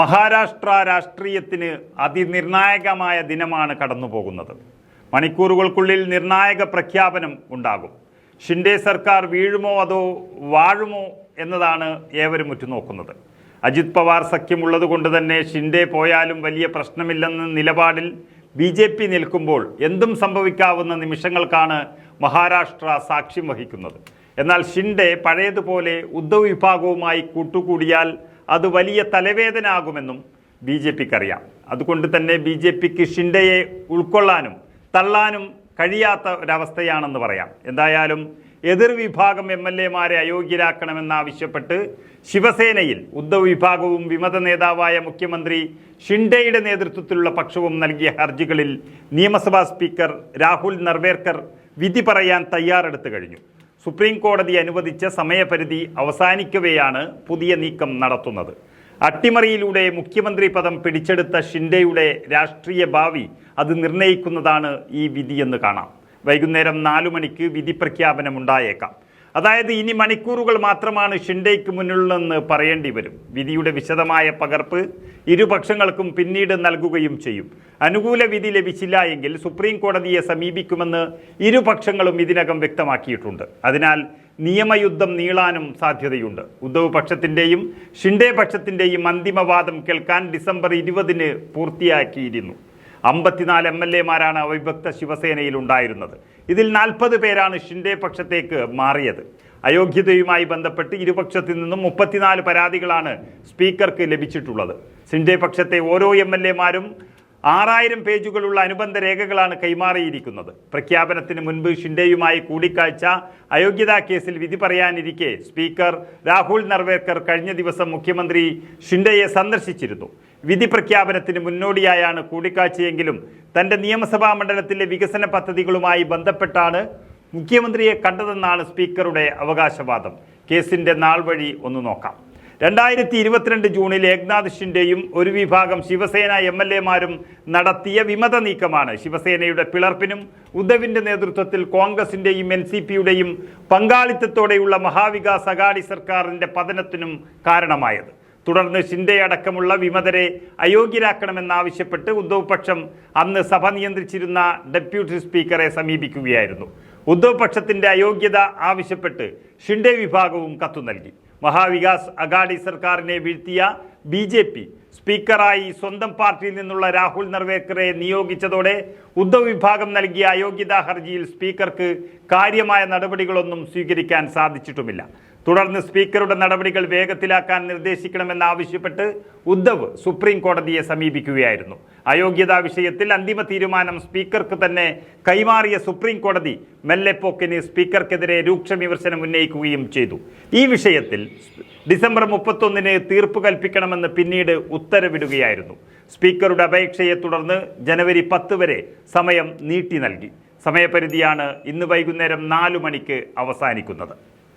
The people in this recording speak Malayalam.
മഹാരാഷ്ട്ര രാഷ്ട്രീയത്തിന് അതിനിർണായകമായ ദിനമാണ് കടന്നു പോകുന്നത് മണിക്കൂറുകൾക്കുള്ളിൽ നിർണായക പ്രഖ്യാപനം ഉണ്ടാകും. ഷിൻഡെ സർക്കാർ വീഴുമോ അതോ വാഴുമോ എന്നതാണ് ഏവരും ഉറ്റുനോക്കുന്നത്. അജിത് പവാർ സഖ്യമുള്ളത് കൊണ്ട് തന്നെ ഷിൻഡെ പോയാലും വലിയ പ്രശ്നമില്ലെന്ന നിലപാടിൽ ബി ജെ പി നിൽക്കുമ്പോൾ എന്തും സംഭവിക്കാവുന്ന നിമിഷങ്ങൾക്കാണ് മഹാരാഷ്ട്ര സാക്ഷ്യം വഹിക്കുന്നത്. എന്നാൽ ഷിൻഡെ പഴയതുപോലെ ഉദ്ധവ് വിഭാഗവുമായി കൂട്ടുകൂടിയാൽ അത് വലിയ തലവേദനയാകുമെന്നും ബി ജെ പിക്ക് അറിയാം അതുകൊണ്ട് തന്നെ ബി ജെ പിക്ക് ഷിൻഡയെ ഉൾക്കൊള്ളാനും തള്ളാനും കഴിയാത്ത ഒരവസ്ഥയാണെന്ന് പറയാം. എന്തായാലും എതിർ വിഭാഗം എം എൽ എമാരെ അയോഗ്യരാക്കണമെന്നാവശ്യപ്പെട്ട് ശിവസേനയിൽ ഉദ്ധവ് വിഭാഗവും വിമത നേതാവായ മുഖ്യമന്ത്രി ഷിൻഡയുടെ നേതൃത്വത്തിലുള്ള പക്ഷവും നൽകിയ ഹർജികളിൽ നിയമസഭാ സ്പീക്കർ രാഹുൽ നർവേർക്കർ വിധി പറയാൻ തയ്യാറെടുത്തു കഴിഞ്ഞു. സുപ്രീം കോടതി അനുവദിച്ച സമയപരിധി അവസാനിക്കവെയാണ് പുതിയ നീക്കം നടത്തുന്നത്. അട്ടിമറിയിലൂടെ മുഖ്യമന്ത്രി പദം പിടിച്ചെടുത്ത ഷിൻഡെയുടെ രാഷ്ട്രീയ ഭാവി അത് നിർണയിക്കുന്നതാണ് ഈ വിധിയെന്ന് കാണാം. വൈകുന്നേരം നാലു മണിക്ക് വിധി പ്രഖ്യാപനമുണ്ടായേക്കാം. അതായത് ഇനി മണിക്കൂറുകൾ മാത്രമാണ് ഷിൻഡേക്ക് മുന്നിലെന്ന് പറയേണ്ടി വരും. വിധിയുടെ വിശദമായ പകർപ്പ് ഇരുപക്ഷങ്ങൾക്കും പിന്നീട് നൽകുകയും ചെയ്യും. അനുകൂല വിധി ലഭിച്ചില്ല എങ്കിൽ സുപ്രീം കോടതിയെ സമീപിക്കുമെന്ന് ഇരുപക്ഷങ്ങളും ഇതിനകം വ്യക്തമാക്കിയിട്ടുണ്ട്. അതിനാൽ നിയമയുദ്ധം നീളാനും സാധ്യതയുണ്ട്. ഉദ്ധവ് പക്ഷത്തിന്റെയും ഷിൻഡേ പക്ഷത്തിന്റെയും അന്തിമവാദം കേൾക്കാൻ ഡിസംബർ ഇരുപതിന് പൂർത്തിയാക്കിയിരുന്നു. അമ്പത്തിനാല് എം എൽ എമാരാണ് അവിഭക്ത ശിവസേനയിൽ ഉണ്ടായിരുന്നത് ഇതിൽ നാൽപ്പത് പേരാണ് ഷിൻഡെ പക്ഷത്തേക്ക് മാറിയത്. അയോഗ്യതയുമായി ബന്ധപ്പെട്ട് ഇരുപക്ഷത്തിൽ നിന്നും മുപ്പത്തിനാല് പരാതികളാണ് സ്പീക്കർക്ക് ലഭിച്ചിട്ടുള്ളത്. ഷിൻഡെ പക്ഷത്തെ ഓരോ എം എൽ എമാരും ആറായിരം പേജുകളുള്ള അനുബന്ധ രേഖകളാണ് കൈമാറിയിരിക്കുന്നത്. പ്രഖ്യാപനത്തിന് മുൻപ് ഷിൻഡെയുമായി കൂടിക്കാഴ്ച അയോഗ്യതാ കേസിൽ വിധി പറയാനിരിക്കെ സ്പീക്കർ രാഹുൽ നർവേക്കർ കഴിഞ്ഞ ദിവസം മുഖ്യമന്ത്രി ഷിൻഡെയെ സന്ദർശിച്ചിരുന്നു. വിധി പ്രഖ്യാപനത്തിന് മുന്നോടിയായാണ് കൂടിക്കാഴ്ചയെങ്കിലും തന്റെ നിയമസഭാ മണ്ഡലത്തിലെ വികസന പദ്ധതികളുമായി ബന്ധപ്പെട്ടാണ് മുഖ്യമന്ത്രിയെ കണ്ടതെന്നാണ് സ്പീക്കറുടെ അവകാശവാദം. കേസിന്റെ നാൾ വഴി ഒന്ന് നോക്കാം. രണ്ടായിരത്തി ഇരുപത്തിരണ്ട് ജൂണിൽ ഏക്നാഥ് ഷിൻഡെയും ഒരു വിഭാഗം ശിവസേന എം എൽ എമാരും നടത്തിയ വിമത നീക്കമാണ്. ശിവസേനയുടെ പിളർപ്പിനും ഉദ്ധവിന്റെ നേതൃത്വത്തിൽ കോൺഗ്രസിന്റെയും എൻ സി പിയുടെയും പങ്കാളിത്തത്തോടെയുള്ള മഹാവികാസ് അഗാഡി സർക്കാരിന്റെ പതനത്തിനും കാരണമായത്. തുടർന്ന് ഷിൻഡെ അടക്കമുള്ള വിമതരെ അയോഗ്യരാക്കണമെന്നാവശ്യപ്പെട്ട് ഉദ്ധവ് പക്ഷം അന്ന് സഭ നിയന്ത്രിച്ചിരുന്ന ഡെപ്യൂട്ടി സ്പീക്കറെ സമീപിക്കുകയായിരുന്നു. ഉദ്ധവ് പക്ഷത്തിന്റെ അയോഗ്യത ആവശ്യപ്പെട്ട് ഷിൻഡെ വിഭാഗവും കത്തു നൽകി. മഹാവികാസ് അഗാഡി സർക്കാരിനെ വീഴ്ത്തിയ ബി ജെ പി സ്പീക്കറായി സ്വന്തം പാർട്ടിയിൽ നിന്നുള്ള രാഹുൽ നർവേക്കറെ നിയോഗിച്ചതോടെ ഉദ്ധവ് വിഭാഗം നൽകിയ അയോഗ്യതാ ഹർജിയിൽ സ്പീക്കർക്ക് കാര്യമായ നടപടികളൊന്നും സ്വീകരിക്കാൻ സാധിച്ചിട്ടുമില്ല. തുടർന്ന് സ്പീക്കറുടെ നടപടികൾ വേഗത്തിലാക്കാൻ നിർദ്ദേശിക്കണമെന്നാവശ്യപ്പെട്ട് ഉദ്ധവ് സുപ്രീം കോടതിയെ സമീപിക്കുകയായിരുന്നു. അയോഗ്യതാ വിഷയത്തിൽ അന്തിമ തീരുമാനം സ്പീക്കർക്ക് തന്നെ കൈമാറിയ സുപ്രീം കോടതി മെല്ലെപ്പോക്കിന് സ്പീക്കർക്കെതിരെ രൂക്ഷ വിമർശനം ഉന്നയിക്കുകയും ചെയ്തു. ഈ വിഷയത്തിൽ ഡിസംബർ മുപ്പത്തൊന്നിന് തീർപ്പ് കൽപ്പിക്കണമെന്ന് പിന്നീട് ഉത്തരവിടുകയായിരുന്നു. സ്പീക്കറുടെ അപേക്ഷയെ തുടർന്ന് ജനുവരി പത്ത് വരെ സമയം നീട്ടി നൽകി. സമയപരിധിയാണ് ഇന്ന് വൈകുന്നേരം നാലു മണിക്ക് അവസാനിക്കുന്നത്.